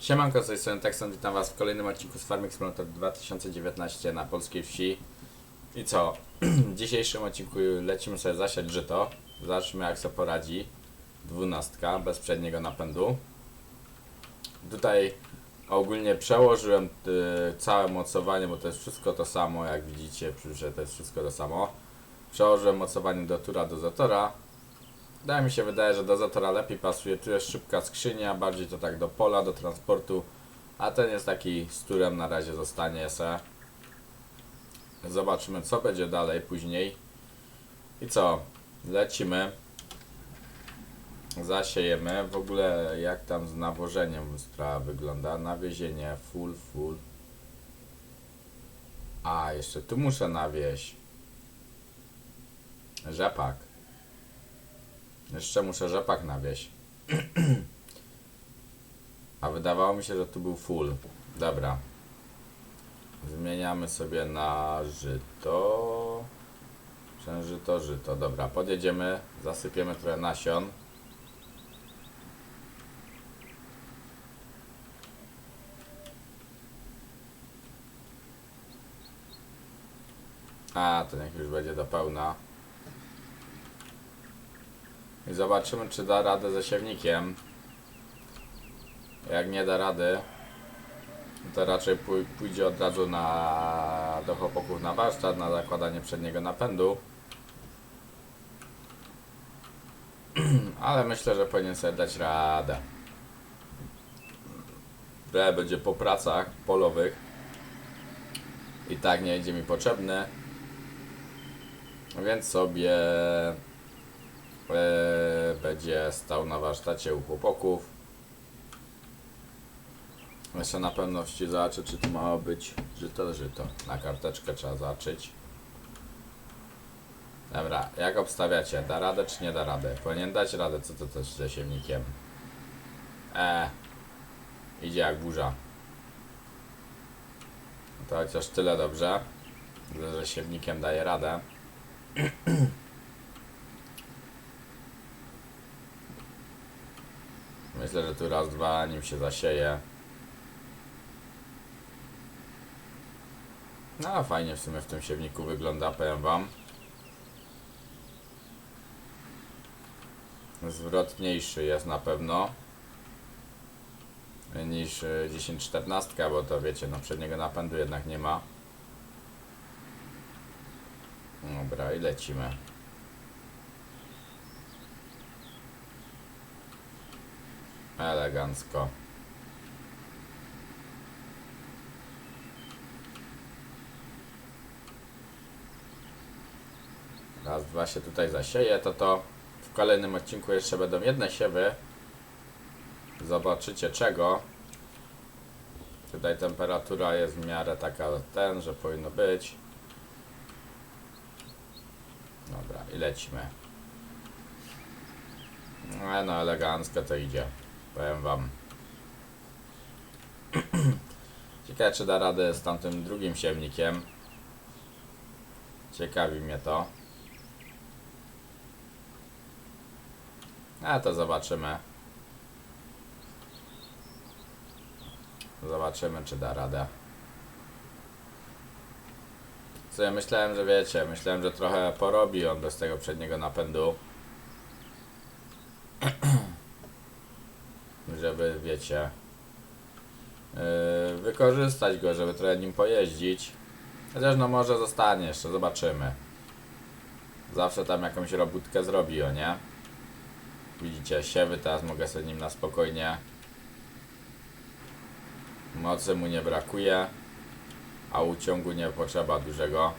Siemanko, z tej strony Texan, witam was w kolejnym odcinku z Farming Simulator 2019 na polskiej wsi. I co? W dzisiejszym odcinku lecimy sobie zasiać żyto. Zobaczmy jak sobie poradzi. Dwunastka, bez przedniego napędu. Tutaj ogólnie przełożyłem y, całe mocowanie, bo to jest wszystko to samo, jak widzicie, że to jest wszystko to samo. Przełożyłem mocowanie do tura dozatora. Wydaje mi się, wydaje, że do zatora lepiej pasuje. Tu jest szybka skrzynia, bardziej to tak do pola, do transportu. A ten jest taki z turem na razie zostanie se. Zobaczymy co będzie dalej później. I co? Lecimy. Zasiejemy. W ogóle jak tam z nawożeniem sprawa wygląda. Nawiezienie full, full. A, jeszcze tu muszę nawieźć. Rzepak. Jeszcze muszę rzepak nawieźć. A wydawało mi się, że tu był full. Dobra. Zmieniamy sobie na żyto. Czy żyto. Dobra, podjedziemy, zasypiemy trochę nasion. A, to niech już będzie do pełna. I zobaczymy, czy da radę ze siewnikiem. Jak nie da rady, to raczej pój- pójdzie od razu na, do chłopaków na warsztat, na zakładanie przedniego napędu. Ale myślę, że powinien sobie dać radę. Bre będzie po pracach polowych. I tak nie będzie mi potrzebny. Więc sobie e, będzie stał na warsztacie u chłopaków. Jeszcze na pewności zobaczę, czy to ma być żyto, żyto. Na karteczkę trzeba zacząć. Dobra, jak obstawiacie? Da radę czy nie da radę? Powinien dać radę, co to też ze siewnikiem? E, idzie jak burza. To chociaż tyle dobrze, że siewnikiem daje radę. Myślę, że tu raz, dwa, nim się zasieje. No, fajnie w sumie w tym siewniku wygląda, powiem wam. Zwrotniejszy jest na pewno niż y, 1014, bo to wiecie, no przedniego napędu jednak nie ma. Dobra, i lecimy. Elegancko. Raz, dwa się tutaj zasieje, to to w kolejnym odcinku jeszcze będą jedne siewy. Zobaczycie czego. Tutaj temperatura jest w miarę taka ten, że powinno być. Dobra, i lecimy. No, no elegancko to idzie. Powiem wam. Ciekawe czy da radę z tamtym drugim siewnikiem. Ciekawi mnie to. A to zobaczymy. Zobaczymy, czy da radę. Co ja myślałem, że wiecie, myślałem, że trochę porobi on bez tego przedniego napędu. żeby, wiecie, yy, wykorzystać go, żeby trochę nim pojeździć. Chociaż no może zostanie jeszcze, zobaczymy. Zawsze tam jakąś robótkę zrobi, o nie? Widzicie, siewy teraz mogę sobie nim na spokojnie. Mocy mu nie brakuje, a uciągu nie potrzeba dużego.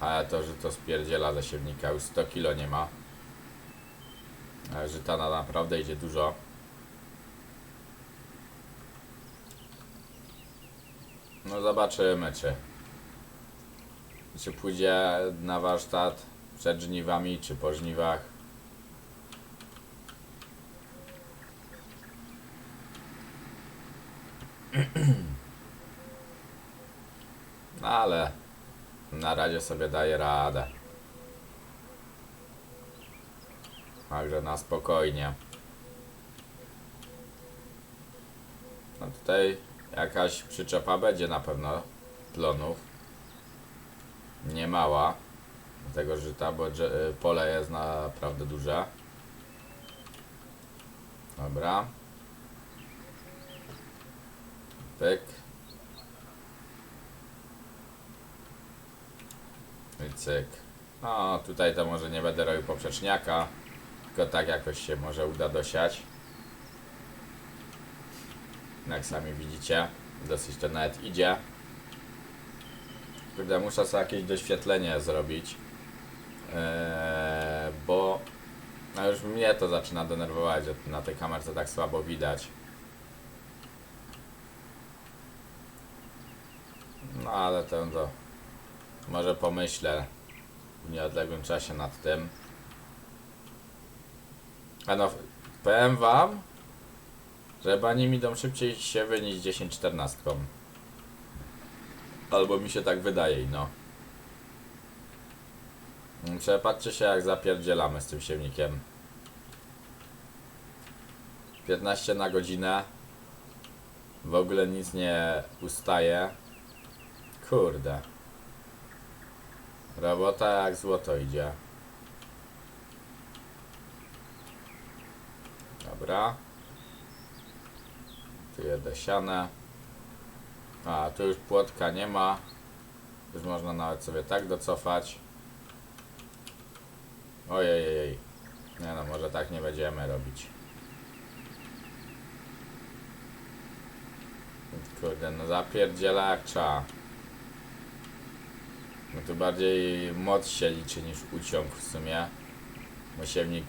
Ale to, że to spierdziela ze siewnika, już 100 kilo nie ma. Ale żytana naprawdę idzie dużo. No zobaczymy, czy czy pójdzie na warsztat przed żniwami, czy po żniwach. No ale na razie sobie daje radę. Także na spokojnie. No tutaj jakaś przyczepa będzie na pewno plonów. Nie mała tego żyta, bo y, pole jest naprawdę duże. Dobra. Pyk. I cyk. No, tutaj to może nie będę robił poprzeczniaka, tylko tak jakoś się może uda dosiać. Jak sami widzicie, dosyć to nawet idzie. Kurde, muszę sobie jakieś doświetlenie zrobić. Eee, bo no już mnie to zaczyna denerwować, że na tej kamerce tak słabo widać. No ale to, to może pomyślę w nieodległym czasie nad tym. A no, powiem wam, że bani mi idą szybciej siewy niż 10-14. Albo mi się tak wydaje, no. Przepatrzcie się jak zapierdzielamy z tym siewnikiem. 15 na godzinę. W ogóle nic nie ustaje. Kurde. Robota jak złoto idzie. Dobra. Tu jedę sianę. A, tu już płotka nie ma. Już można nawet sobie tak docofać. Ojej, nie no, może tak nie będziemy robić. Kurde, no zapierdziela trzeba. No tu bardziej moc się liczy niż uciąg w sumie. Bo siewnik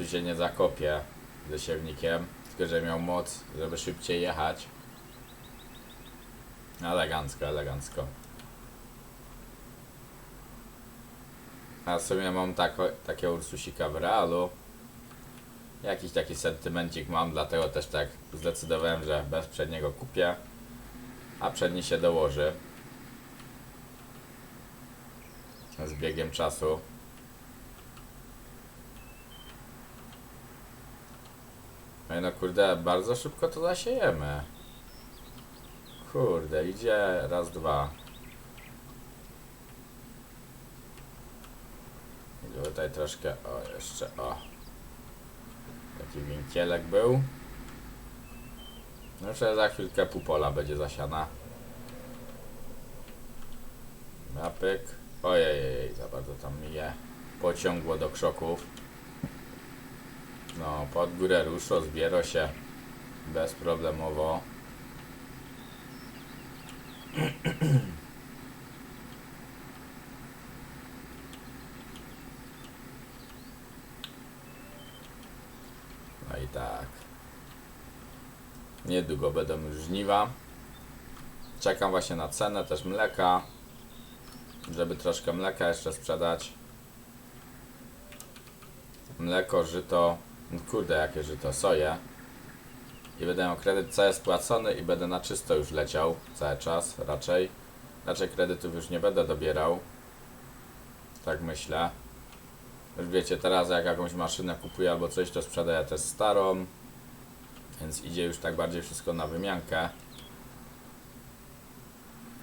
tu się nie zakopie ze siewnikiem, tylko że miał moc, żeby szybciej jechać. Elegancko, elegancko. A w sumie mam tako, takiego Ursusika w realu. Jakiś taki sentymencik mam, dlatego też tak zdecydowałem, że bez przedniego kupię. A przedni się dołoży. Z biegiem czasu. No kurde, bardzo szybko to zasiejemy. Kurde, idzie raz, dwa. I Tutaj troszkę, o jeszcze, o. Taki winkielek był. No jeszcze za chwilkę pół pola będzie zasiana. Napyk. Ojej, za bardzo tam mi je pociągło do krzoków. No, pod górę ruszo, zbiero się bezproblemowo. No i tak. Niedługo będą już żniwa. Czekam właśnie na cenę też mleka. Żeby troszkę mleka jeszcze sprzedać. Mleko, żyto. Kurde, jakie żyto, soję. I będę miał kredyt cały spłacony i będę na czysto już leciał cały czas raczej. Raczej kredytów już nie będę dobierał. Tak myślę. Już wiecie, teraz jak jakąś maszynę kupuję albo coś, to sprzedaję też starą. Więc idzie już tak bardziej wszystko na wymiankę.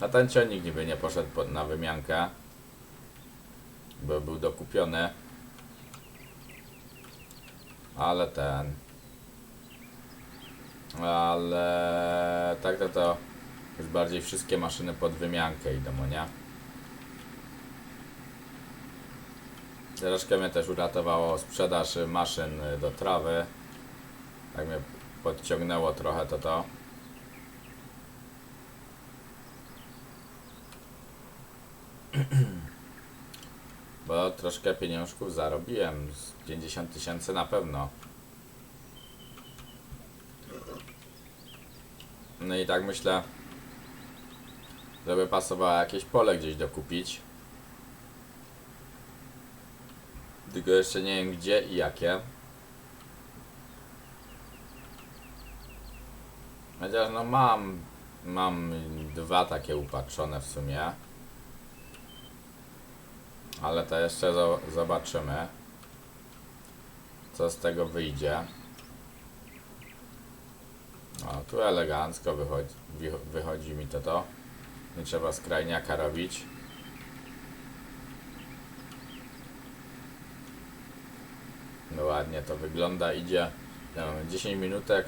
A ten ciągnik niby nie poszedł po- na wymiankę. Bo był dokupiony. Ale ten. Ale tak to to już bardziej wszystkie maszyny pod wymiankę idą, nie? Troszkę mnie też uratowało sprzedaż maszyn do trawy. Tak mnie podciągnęło trochę to to. Bo troszkę pieniążków zarobiłem. Z 50 tysięcy na pewno. No i tak myślę, żeby pasowało jakieś pole gdzieś dokupić. Tylko jeszcze nie wiem gdzie i jakie. Chociaż no mam, mam dwa takie upatrzone w sumie. Ale to jeszcze zo- zobaczymy. Co z tego wyjdzie. O, tu elegancko wychodzi, wychodzi mi to to. Nie trzeba skrajniaka robić. No ładnie to wygląda, idzie no, 10 minutek.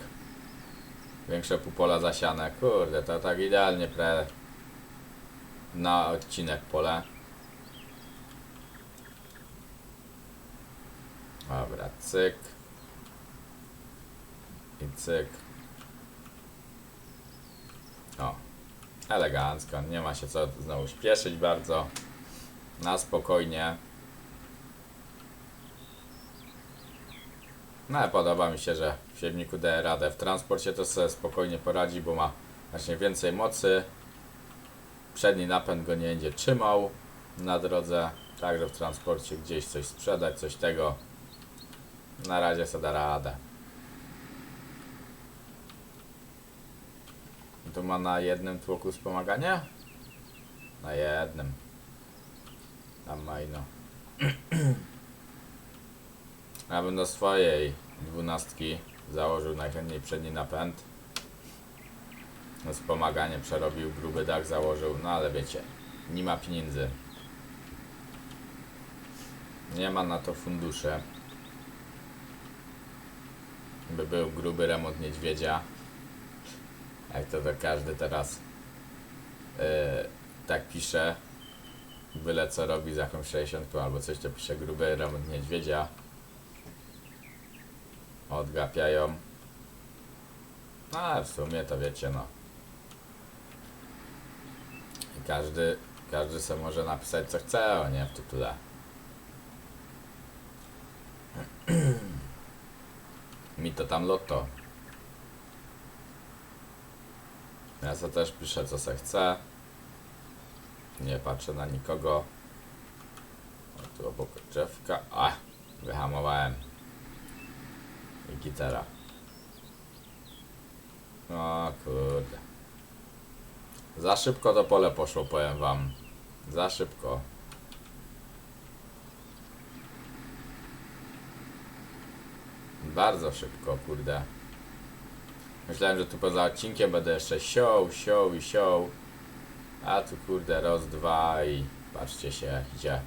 Większe pół pola zasiane. Kurde, to tak idealnie pre na odcinek pole. Dobra, cyk. I cyk. O, elegancko, nie ma się co znowu śpieszyć bardzo. Na spokojnie. No ale podoba mi się, że w siewniku daje radę. W transporcie to sobie spokojnie poradzi, bo ma właśnie więcej mocy. Przedni napęd go nie będzie trzymał na drodze. Także w transporcie gdzieś coś sprzedać, coś tego. Na razie sobie da radę. Tu ma na jednym tłoku wspomaganie? Na jednym. Tam ma. Ja bym do swojej dwunastki założył najchętniej przedni napęd. No, Wspomaganie przerobił, gruby dach założył, no ale wiecie, nie ma pieniędzy. Nie ma na to funduszy. By był gruby remont niedźwiedzia. Jak to, to każdy teraz yy, tak pisze. Byle co robi za jakąś 60 albo coś, to pisze gruby remont niedźwiedzia. Odgapiają. No ale w sumie to wiecie no. I każdy, każdy sobie może napisać co chce, o nie w tytule. Mi to tam loto. Ja sobie też piszę co se chcę. Nie patrzę na nikogo. O, tu obok drzewka. A, wyhamowałem. I gitara. O kurde. Za szybko to pole poszło, powiem wam. Za szybko. Bardzo szybko, kurde. Myślałem, że tu poza odcinkiem będę jeszcze siął, siął i siął. A tu kurde, raz, dwa i patrzcie się jak idzie.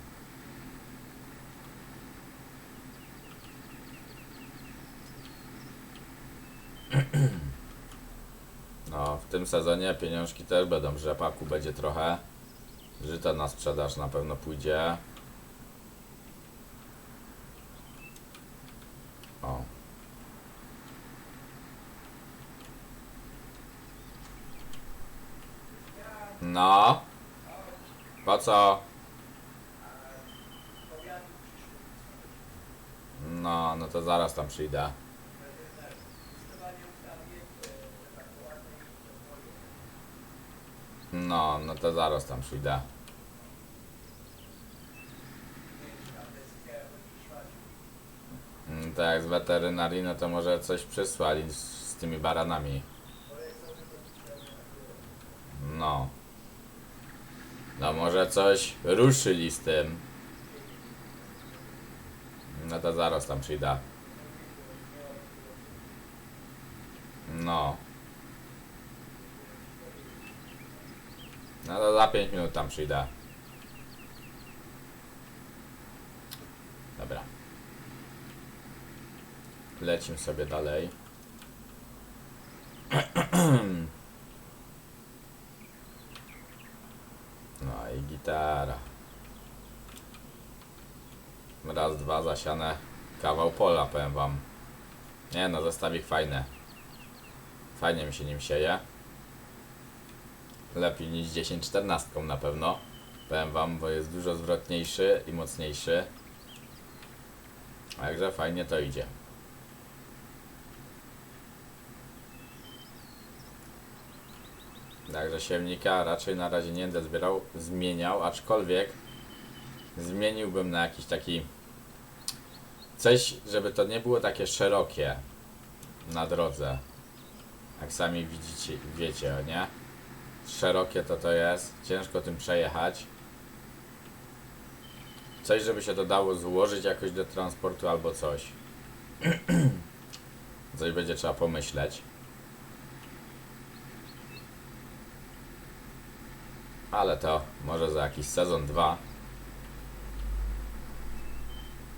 No, w tym sezonie pieniążki też będą, rzepaku będzie trochę. Żyta na sprzedaż na pewno pójdzie. O. No. Po co? No, no to zaraz tam przyjdę. No, no to zaraz tam przyjdę. Tak z weterynarii, no to może coś przysłali z tymi baranami. No. No może coś ruszyli z tym. No to zaraz tam przyjdę. No. No to za 5 minut tam przyjdę. Dobra. Lecimy sobie dalej. No i gitara. Kawał pola, powiem wam. Nie no, zestawik fajny. Fajnie mi się nim sieje. Lepiej niż 10-14 na pewno. Powiem wam, bo jest dużo zwrotniejszy i mocniejszy. Także fajnie to idzie. Także siewnika raczej na razie nie będę zbierał, zmieniał, aczkolwiek zmieniłbym na jakiś taki Coś, żeby to nie było takie szerokie na drodze. Jak sami widzicie, wiecie, nie? Szerokie to to jest, ciężko tym przejechać. Coś, żeby się to dało złożyć jakoś do transportu albo coś. coś będzie trzeba pomyśleć. Ale to może za jakiś sezon, dwa.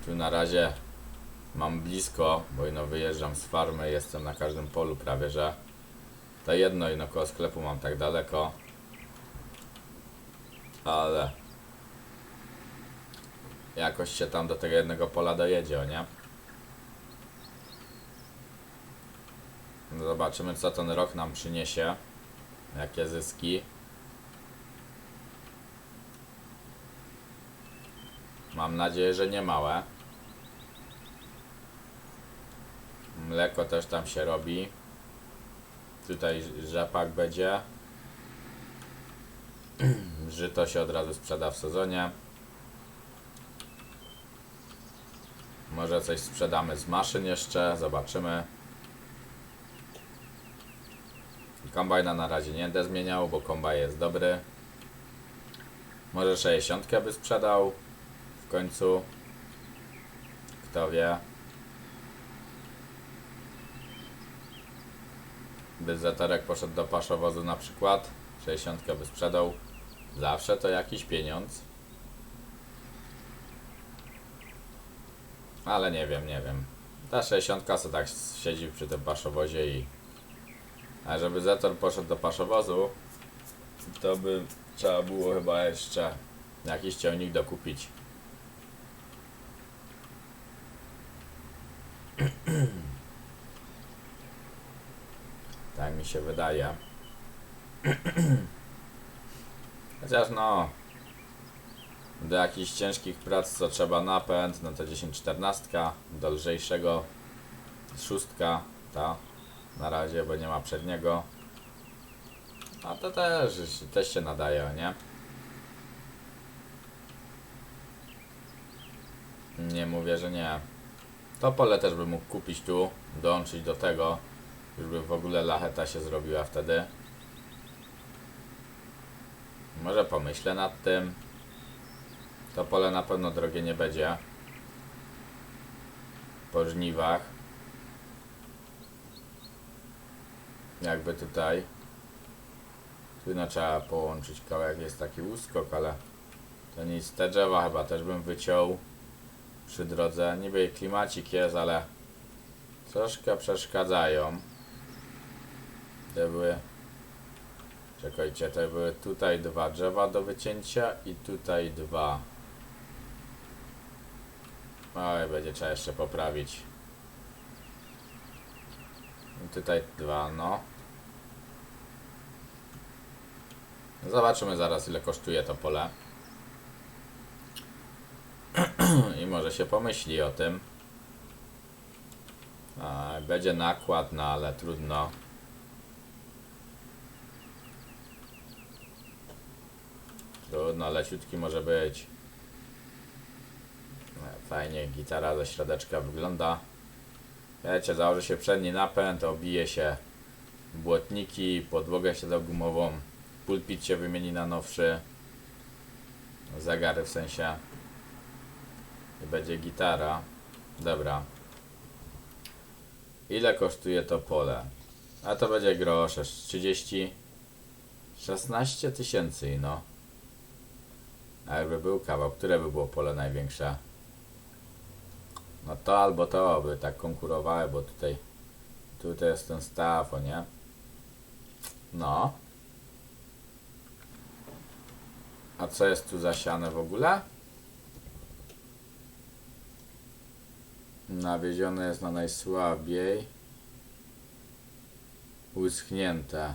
Tu na razie mam blisko, bo ino wyjeżdżam z farmy, jestem na każdym polu prawie, że to jedno ino koło sklepu mam tak daleko. Ale jakoś się tam do tego jednego pola dojedzie, o nie? No Zobaczymy co ten rok nam przyniesie. Jakie zyski. Mam nadzieję, że nie małe. Mleko też tam się robi. Tutaj rzepak będzie. Żyto się od razu sprzeda w sezonie. Może coś sprzedamy z maszyn jeszcze, zobaczymy. Kombajna na razie nie będę zmieniał, bo kombaj jest dobry. Może 60 by sprzedał w końcu. Kto wie. By zatorek poszedł do paszowozu na przykład. 60 by sprzedał. Zawsze to jakiś pieniądz. Ale nie wiem, nie wiem. Ta 60 co tak siedzi przy tym paszowozie i a żeby Zetor poszedł do paszowozu, to by trzeba było chyba jeszcze jakiś ciągnik dokupić. tak mi się wydaje. Chociaż no, do jakichś ciężkich prac co trzeba napęd, no to 10-14, do lżejszego szóstka, ta na razie, bo nie ma przedniego. A to też, też się nadaje, nie? Nie mówię, że nie. To pole też bym mógł kupić tu, dołączyć do tego, już by w ogóle lacheta się zrobiła wtedy. Może pomyślę nad tym. To pole na pewno drogie nie będzie. Po żniwach. jakby tutaj tu no trzeba połączyć kawałek jest taki uskok, ale to nic, te drzewa chyba też bym wyciął przy drodze, niby klimacik jest, ale troszkę przeszkadzają te były czekajcie, to były tutaj dwa drzewa do wycięcia i tutaj dwa oj, będzie trzeba jeszcze poprawić i tutaj dwa, no Zobaczymy zaraz ile kosztuje to pole. I może się pomyśli o tym. Będzie nakład, no ale trudno. Trudno, leciutki może być. No, Fajnie, gitara ze środeczka wygląda. Wiecie, założy się przedni napęd, obije się błotniki, podłogę się gumową. Pulpit się wymieni na nowszy. Zegary w sensie. I będzie gitara. Dobra. Ile kosztuje to pole? A to będzie grosze. 30. 16 tysięcy, no. A jakby był kawał, które by było pole największe? No to albo to by tak konkurowały, bo tutaj tutaj jest ten staw, o nie? No. A co jest tu zasiane w ogóle? Nawiezione jest na najsłabiej. Uschnięte.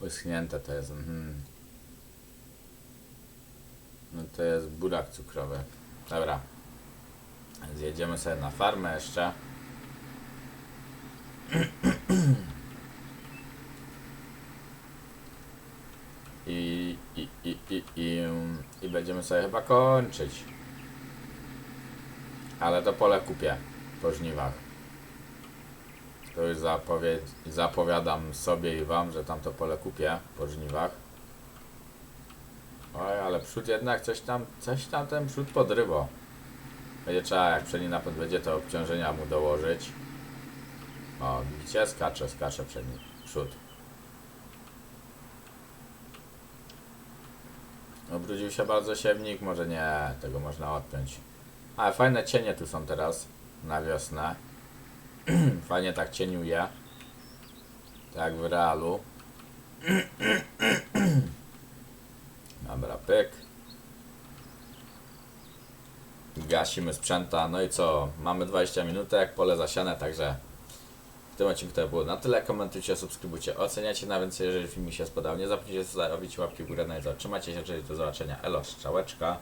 Uschnięte to jest. Mhm. To jest burak cukrowy. Dobra. Zjedziemy sobie na farmę jeszcze. I, i, i, i, i, i będziemy sobie chyba kończyć. Ale to pole kupię po żniwach. To już zapowiadam sobie i wam, że tam to pole kupię po żniwach. Ale przód jednak coś tam, coś tam ten przód podrywo. Będzie trzeba, jak przedni napęd będzie, to obciążenia mu dołożyć. O, widzicie? Skacze, skacze przedni przód. Obrudził się bardzo siewnik? Może nie, tego można odpiąć. Ale fajne cienie tu są teraz na wiosnę. Fajnie tak cieniuje. Tak w realu. Pyk. Gasimy sprzęta. No i co? Mamy 20 minut, jak pole zasiane, także w tym odcinku to było na tyle. Komentujcie, subskrybujcie, oceniacie na więcej, jeżeli film mi się spodobał. Nie zapomnijcie zostawić łapki w górę na YouTube. Trzymajcie się, czyli do zobaczenia. Elo, strzałeczka.